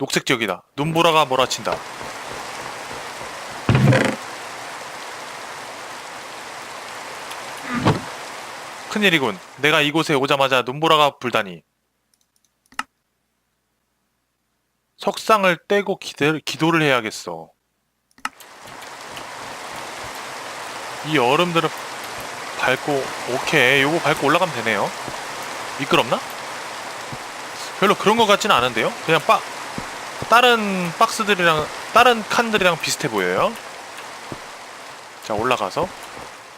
녹색 지역이다. 눈보라가 몰아친다. 큰일이군. 내가 이곳에 오자마자 눈보라가 불다니. 석상을 떼고 기대, 기도를 해야겠어. 이 얼음들을 밟고 오케이 요거 밟고 올라가면 되네요. 미끄럽나? 별로 그런 것 같지는 않은데요. 그냥 빠 다른 박스들이랑 다른 칸들이랑 비슷해 보여요. 자 올라가서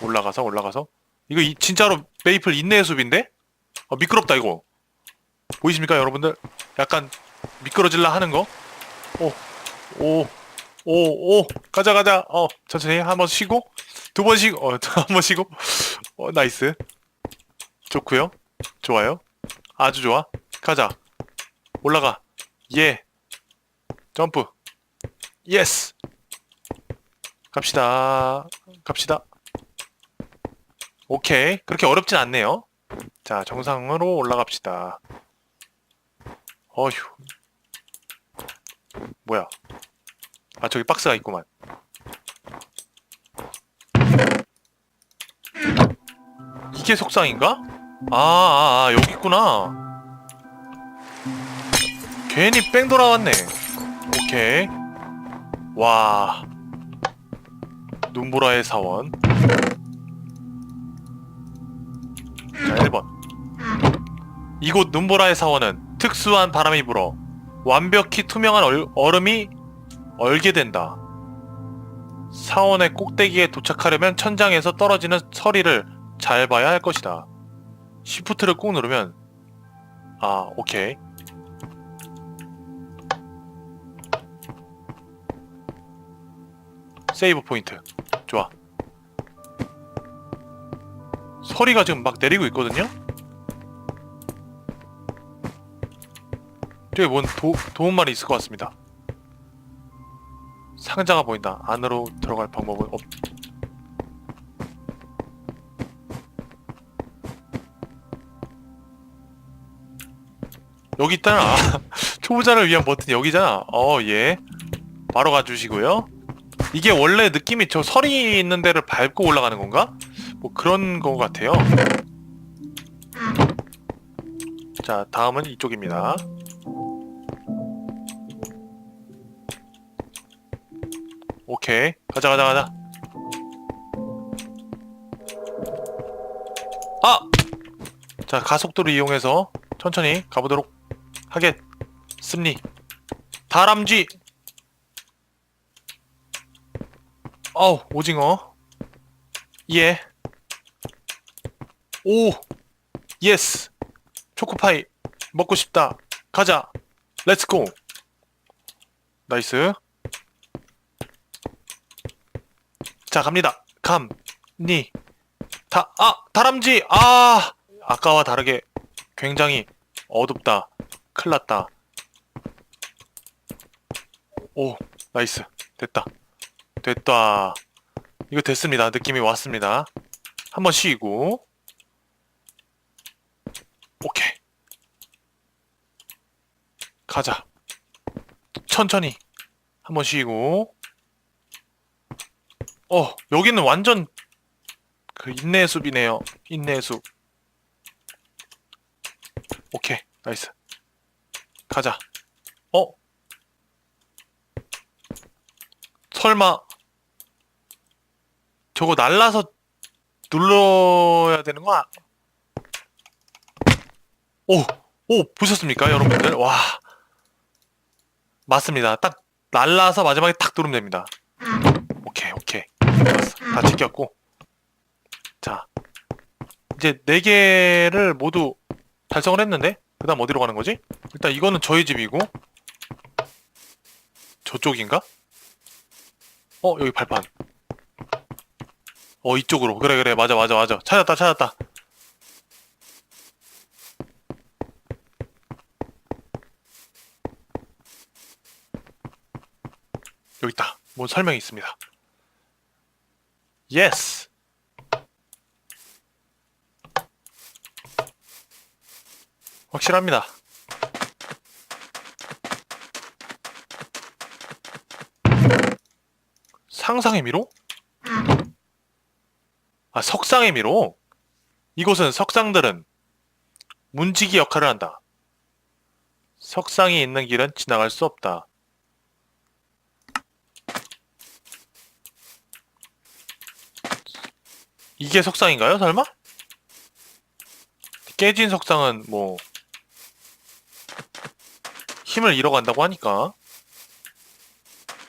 올라가서 올라가서 이거 이- 진짜로 메이플 인내의 숲인데? 아, 미끄럽다 이거. 보이십니까 여러분들? 약간 미끄러질라 하는 거. 오, 오, 오, 오, 가자 가자. 어 천천히 한 번 쉬고 두 번 쉬고 어 한 번 쉬고 어 나이스. 좋고요. 좋아요. 아주 좋아. 가자. 올라가. 예. 점프. 예스. 갑시다. 갑시다. 오케이. 그렇게 어렵진 않네요. 자, 정상으로 올라갑시다. 어휴. 뭐야. 아, 저기 박스가 있구만. 이게 속상인가? 아, 아, 아, 여기 있구나. 괜히 뺑 돌아왔네. 오케이. 와. 눈보라의 사원. 자, 1번. 이곳 눈보라의 사원은 특수한 바람이 불어 완벽히 투명한 얼, 얼음이 얼게 된다. 사원의 꼭대기에 도착하려면 천장에서 떨어지는 서리를 잘 봐야 할 것이다. 시프트를 꾹 누르면 아, 오케이. 세이브 포인트. 좋아. 서리가 지금 막 내리고 있거든요? 저기 뭔 도, 도움말이 있을 것 같습니다. 상자가 보인다. 안으로 들어갈 방법은 없... 여기 있잖아. 초보자를 위한 버튼 여기잖아. 어, 예. 바로 가주시고요. 이게 원래 느낌이 저 설이 있는 데를 밟고 올라가는 건가? 뭐 그런 거 같아요. 자, 다음은 이쪽입니다. 오케이. 가자, 가자, 가자. 아! 자, 가속도를 이용해서 천천히 가보도록 하겠습니다. 다람쥐! 어우, 오징어. 예. 오! 예스! 초코파이 먹고 싶다. 가자. 렛츠고. 나이스. 자, 갑니다. 감, 니, 다, 아, 다람쥐! 아! 아까와 다르게 굉장히 어둡다. 큰일 났다. 오, 나이스. 됐다. 됐다. 이거 됐습니다. 느낌이 왔습니다. 한번 쉬고. 오케이. 가자. 천천히. 한번 쉬고. 어, 여기는 완전 그 인내의 숲이네요. 인내의 숲. 오케이. 나이스. 가자. 어? 설마 저거 날라서 눌러야 되는 거 아... 오! 오! 보셨습니까, 여러분들? 와. 맞습니다. 딱 날라서 마지막에 탁 누르면 됩니다. 오케이, 오케이. 좋았어. 다 지켰고. 자. 이제 네 개를 모두 달성을 했는데, 그 다음 어디로 가는 거지? 일단 이거는 저희 집이고, 저쪽인가? 어, 여기 발판. 어 이쪽으로. 그래 그래. 맞아 맞아 맞아. 찾았다 찾았다. 여기 있다. 뭔 설명이 있습니다. 예스 확실합니다. 상상의 미로? 아, 석상의 미로? 이곳은 석상들은 문지기 역할을 한다. 석상이 있는 길은 지나갈 수 없다. 이게 석상인가요, 설마? 깨진 석상은 뭐 힘을 잃어간다고 하니까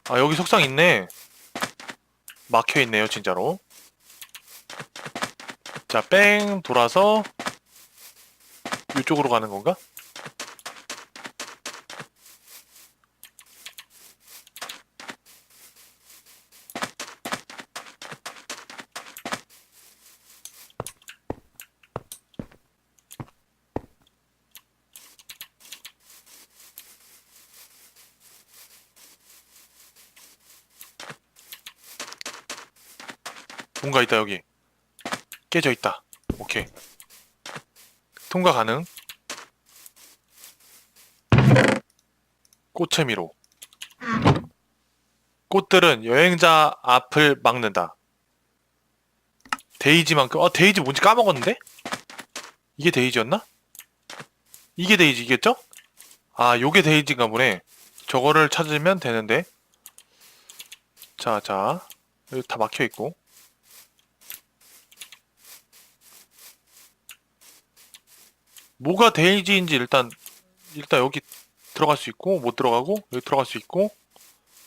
아 여기 석상 있네 막혀 있네요 진짜로 자 뺑 돌아서 이쪽으로 가는 건가? 뭔가 있다 여기 깨져 있다. 오케이. 통과 가능. 꽃의 미로. 꽃들은 여행자 앞을 막는다. 데이지만큼 어 데이지 뭔지 까먹었는데? 이게 데이지였나? 이게 데이지겠죠? 아 요게 데이지인가 보네. 저거를 찾으면 되는데. 자 자. 여기 다 막혀 있고 뭐가 데이지인지 일단 일단 여기 들어갈 수 있고 못 들어가고 여기 들어갈 수 있고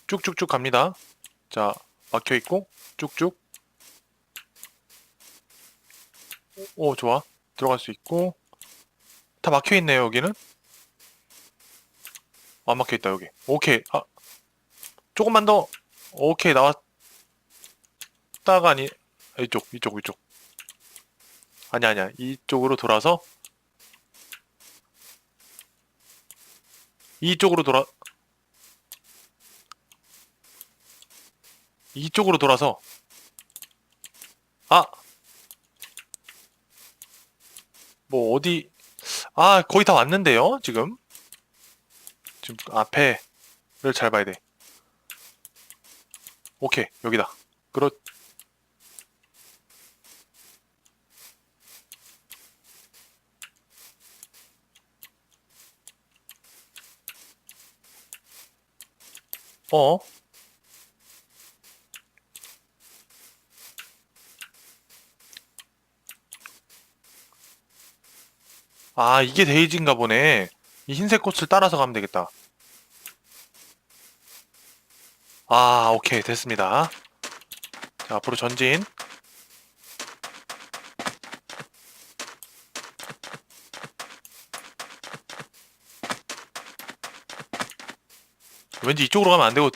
쭉쭉쭉 갑니다. 자 막혀 있고 쭉쭉. 오 좋아. 들어갈 수 있고. 다 막혀 있네요 여기는. 안 막혀 있다 여기. 오케이. 아 조금만 더. 오케이 나왔다가 아니 이쪽 이쪽 이쪽. 아니야 아니야. 이쪽으로 돌아서 이쪽으로 돌아 이쪽으로 돌아서 아! 뭐 어디 아 거의 다 왔는데요 지금 지금 앞에를 잘 봐야 돼 오케이 여기다 그렇 어? 아, 이게 데이지인가 보네. 이 흰색 꽃을 따라서 가면 되겠다. 아, 오케이. 됐습니다. 자, 앞으로 전진. 왠지 이쪽으로 가면 안 되고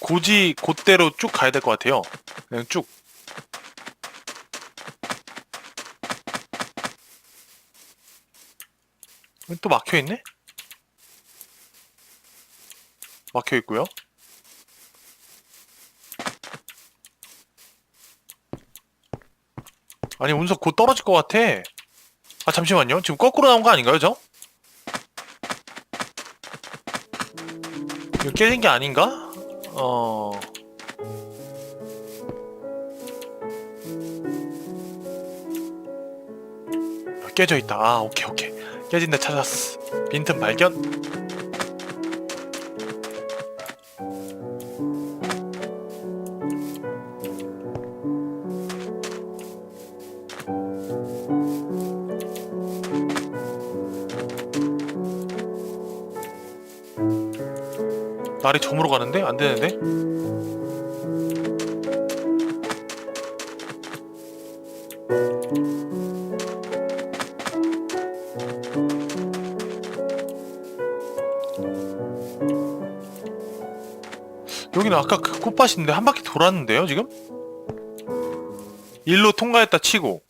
고지 곧대로 쭉 가야 될 것 같아요. 그냥 쭉. 또 막혀 있네? 막혀 있고요. 아니 운석 곧 떨어질 것 같아. 아 잠시만요. 지금 거꾸로 나온 거 아닌가요, 저? 이거 깨진 게 아닌가? 어. 깨져 있다. 아, 오케이, 오케이. 깨진 데 찾았어. 빈틈 발견. 날이 저물어 가는데? 안 되는데? 여기는 아까 그 꽃밭인데 한 바퀴 돌았는데요, 지금? 일로 통과했다 치고.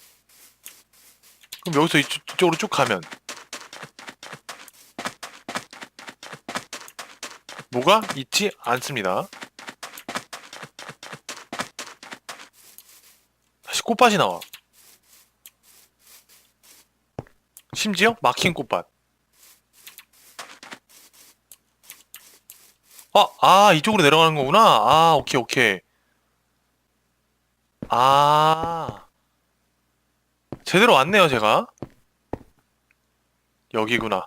그럼 여기서 이쪽, 이쪽으로 쭉 가면. 뭐가 있지 않습니다. 다시 꽃밭이 나와. 심지어 막힌 꽃밭. 아, 아, 이쪽으로 내려가는 거구나. 아, 오케이, 오케이. 아. 제대로 왔네요, 제가. 여기구나.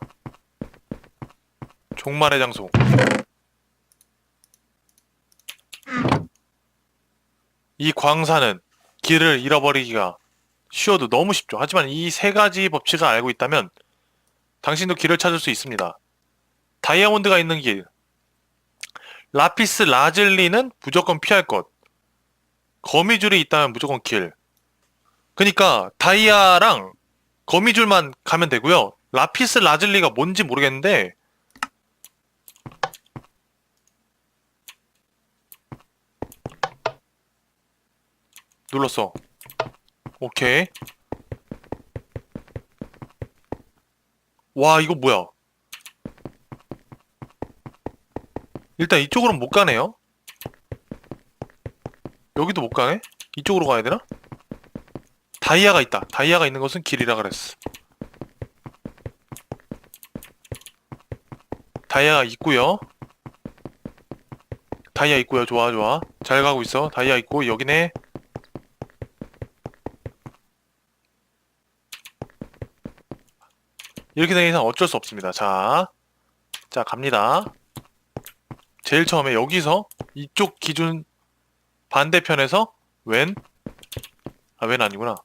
종말의 장소. 이 광산은 길을 잃어버리기가 쉬워도 너무 쉽죠. 하지만 이 세 가지 법칙을 알고 있다면 당신도 길을 찾을 수 있습니다. 다이아몬드가 있는 길. 라피스 라즐리는 무조건 피할 것. 거미줄이 있다면 무조건 길. 그니까 다이아랑 거미줄만 가면 되고요. 라피스 라즐리가 뭔지 모르겠는데 눌렀어. 오케이. 와, 이거 뭐야? 일단 이쪽으로는 못 가네요. 여기도 못 가네? 이쪽으로 가야 되나? 다이아가 있다. 다이아가 있는 것은 길이라 그랬어. 다이아가 있고요. 다이아 있고요. 좋아, 좋아. 잘 가고 있어. 다이아 있고 여기네. 이렇게 되는 이상 어쩔 수 없습니다. 자, 자 갑니다. 제일 처음에 여기서 이쪽 기준 반대편에서 왼, 아, 왼 아니구나.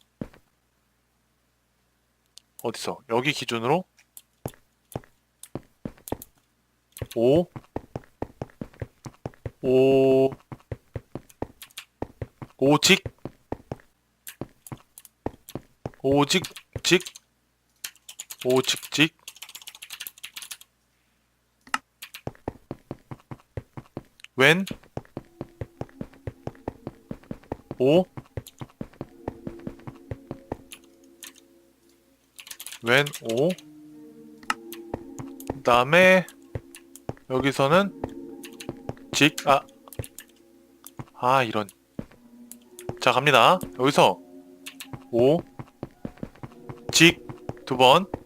어디서? 여기 기준으로 5 5 오직 오직 직 오직직. 왼 오, 왼, 오. 그 다음에, 여기서는, 직, 아, 아, 이런. 자, 갑니다. 여기서, 오, 직, 두 번, 직,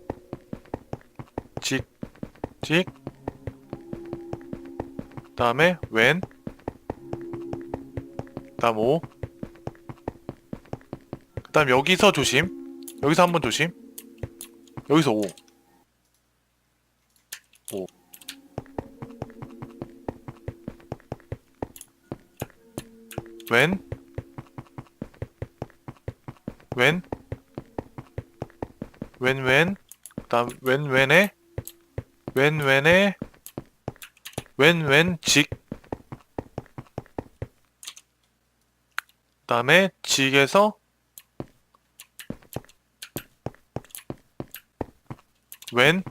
직, 그 다음에, 왼, 그 다음 오, 그 다음 여기서 조심. 여기서 한번 조심. 여기서 5. 5. 왼. 왼. 왼, 왼. 그 다음, 왼, 왼에. 왼, 왼에. 왼, 왼, 직. 그 다음에, 직에서 왼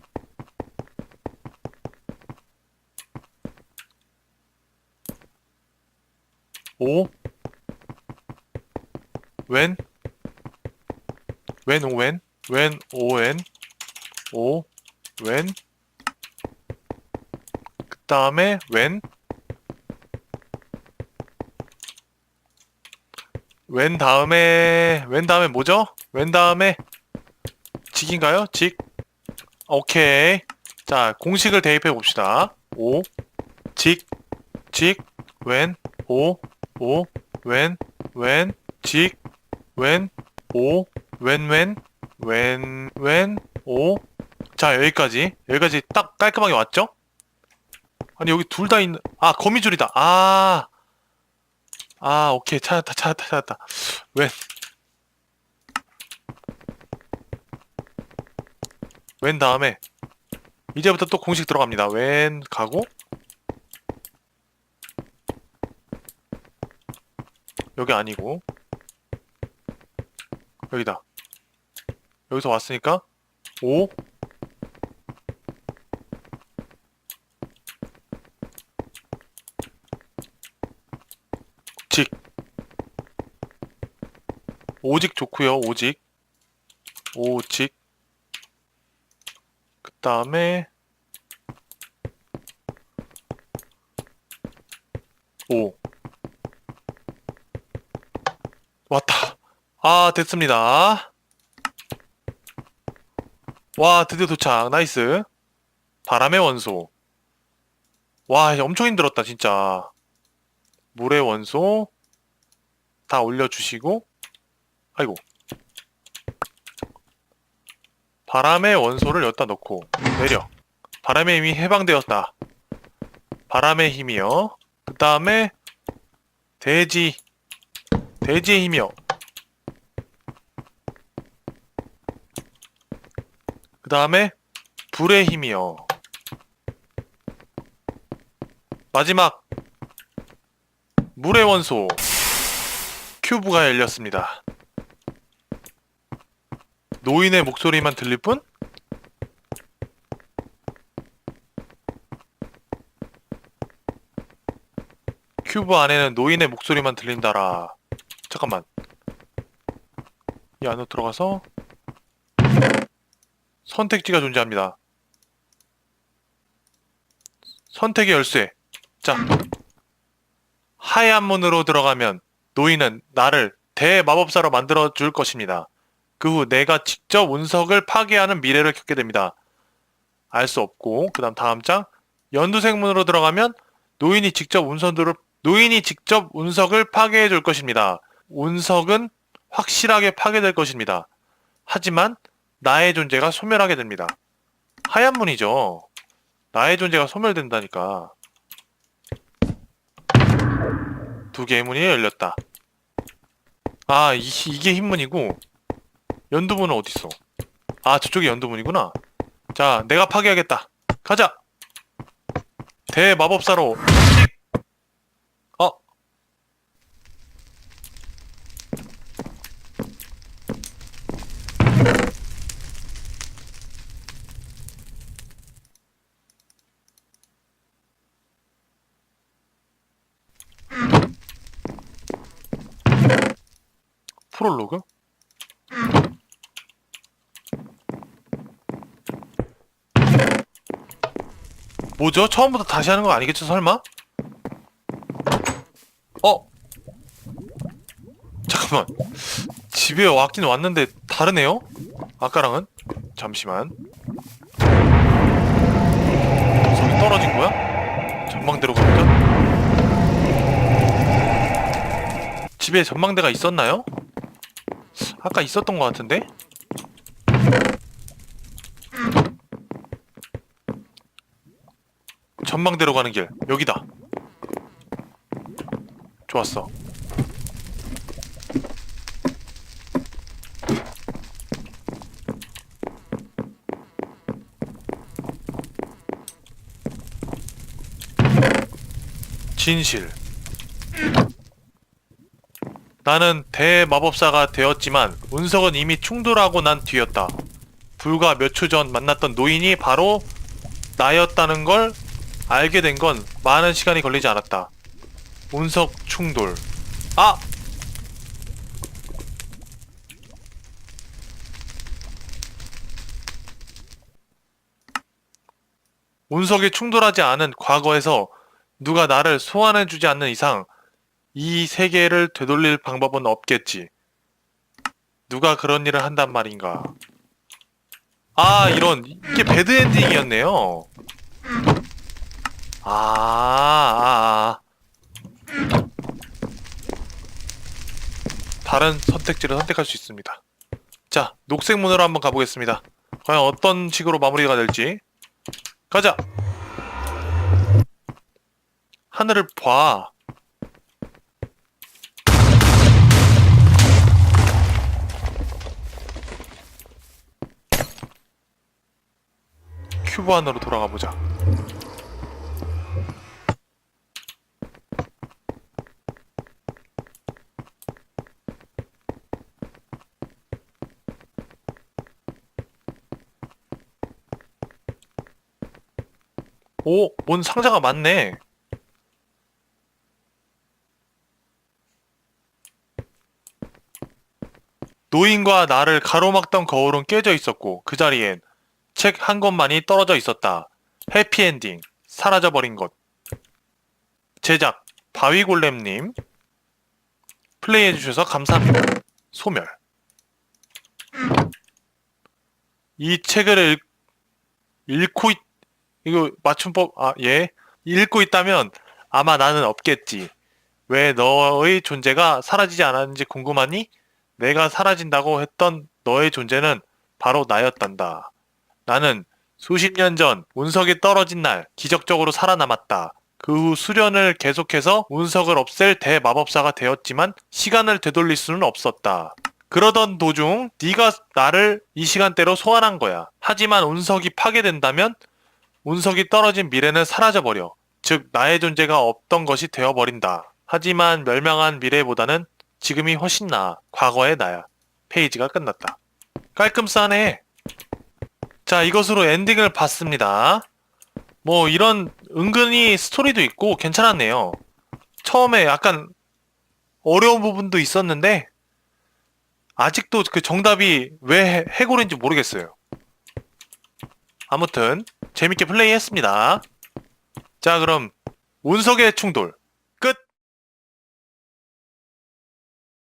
오, 왼, 왼, 오, 왼, 왼, 오, 왼, 오, 왼, 그 다음에 왼, 왼 다음에, 왼 다음에 뭐죠? 왼 다음에 직인가요? 직, 오케이. 자, 공식을 대입해 봅시다. 오, 직, 직, 왼, 오, 오, 왼, 왼, 직, 왼, 오, 왼, 왼, 왼, 왼, 오. 자, 여기까지. 여기까지 딱 깔끔하게 왔죠? 아니, 여기 둘 다 있는, 아, 거미줄이다. 아, 아, 오케이. 찾았다, 찾았다, 찾았다. 왼, 왼 다음에 이제부터 또 공식 들어갑니다. 왼 가고 여기 아니고 여기다. 여기서 왔으니까 5 직. 오직 좋고요. 오직. 오직. 그 다음에 5 왔다. 아 됐습니다. 와 드디어 도착. 나이스. 바람의 원소. 와 엄청 힘들었다 진짜. 물의 원소. 다 올려주시고 아이고. 바람의 원소를 여기다 넣고 내려. 바람의 힘이 해방되었다. 바람의 힘이요 그 다음에 돼지 돼지의 힘이요 그 다음에 불의 힘이요 마지막 물의 원소 큐브가 열렸습니다. 노인의 목소리만 들릴 뿐? 큐브 안에는 노인의 목소리만 들린다라. 잠깐만. 이 안으로 들어가서 선택지가 존재합니다. 선택의 열쇠. 자, 하얀 문으로 들어가면 노인은 나를 대마법사로 만들어 줄 것입니다. 그 후 내가 직접 운석을 파괴하는 미래를 겪게 됩니다. 알 수 없고 그다음 다음 장 연두색 문으로 들어가면 노인이 직접 운석을 노인이 직접 운석을 파괴해 줄 것입니다. 운석은 확실하게 파괴될 것입니다. 하지만 나의 존재가 소멸하게 됩니다. 하얀 문이죠. 나의 존재가 소멸된다니까. 두 개의 문이 열렸다. 아, 이, 이게 흰 문이고 연두문은 어딨어? 아, 저쪽이 연두문이구나. 자, 내가 파괴하겠다. 가자. 대마법사로 씩! 어. 프롤로그? 뭐죠? 처음부터 다시 하는 거 아니겠죠, 설마? 어? 잠깐만. 집에 왔긴 왔는데 다르네요? 아까랑은? 잠시만. 저기 떨어진 거야? 전망대로 가보자. 집에 전망대가 있었나요? 아까 있었던 것 같은데? 전망대로 가는 길. 여기다. 좋았어. 진실. 나는 대마법사가 되었지만 운석은 이미 충돌하고 난 뒤였다. 불과 몇 초 전 만났던 노인이 바로 나였다는 걸 알게 된 건 많은 시간이 걸리지 않았다. 운석 충돌. 아! 운석이 충돌하지 않은 과거에서 누가 나를 소환해주지 않는 이상 이 세계를 되돌릴 방법은 없겠지. 누가 그런 일을 한단 말인가. 아, 이런, 이게 배드엔딩이었네요. 아, 아, 아. 다른 선택지를 선택할 수 있습니다. 자, 녹색 문으로 한번 가보겠습니다. 과연 어떤 식으로 마무리가 될지. 가자! 하늘을 봐. 큐브 안으로 돌아가 보자. 오, 뭔 상자가 많네. 노인과 나를 가로막던 거울은 깨져 있었고 그 자리엔 책 한 권만이 떨어져 있었다. 해피엔딩, 사라져버린 것. 제작, 바위골렘님. 플레이해주셔서 감사합니다. 소멸. 이 책을 읽, 읽고 있, 이거 맞춤법, 아, 예. 읽고 있다면 아마 나는 없겠지. 왜 너의 존재가 사라지지 않았는지 궁금하니? 내가 사라진다고 했던 너의 존재는 바로 나였단다. 나는 수십 년 전 운석이 떨어진 날 기적적으로 살아남았다. 그 후 수련을 계속해서 운석을 없앨 대마법사가 되었지만 시간을 되돌릴 수는 없었다. 그러던 도중 네가 나를 이 시간대로 소환한 거야. 하지만 운석이 파괴된다면 운석이 떨어진 미래는 사라져버려. 즉 나의 존재가 없던 것이 되어버린다. 하지만 멸망한 미래보다는 지금이 훨씬 나아. 과거의 나야. 페이지가 끝났다. 깔끔 싸네. 자, 이것으로 엔딩을 봤습니다. 뭐 이런 은근히 스토리도 있고 괜찮았네요. 처음에 약간 어려운 부분도 있었는데 아직도 그 정답이 왜 해- 해골인지 모르겠어요. 아무튼 재밌게 플레이했습니다. 자, 그럼 운석의 충돌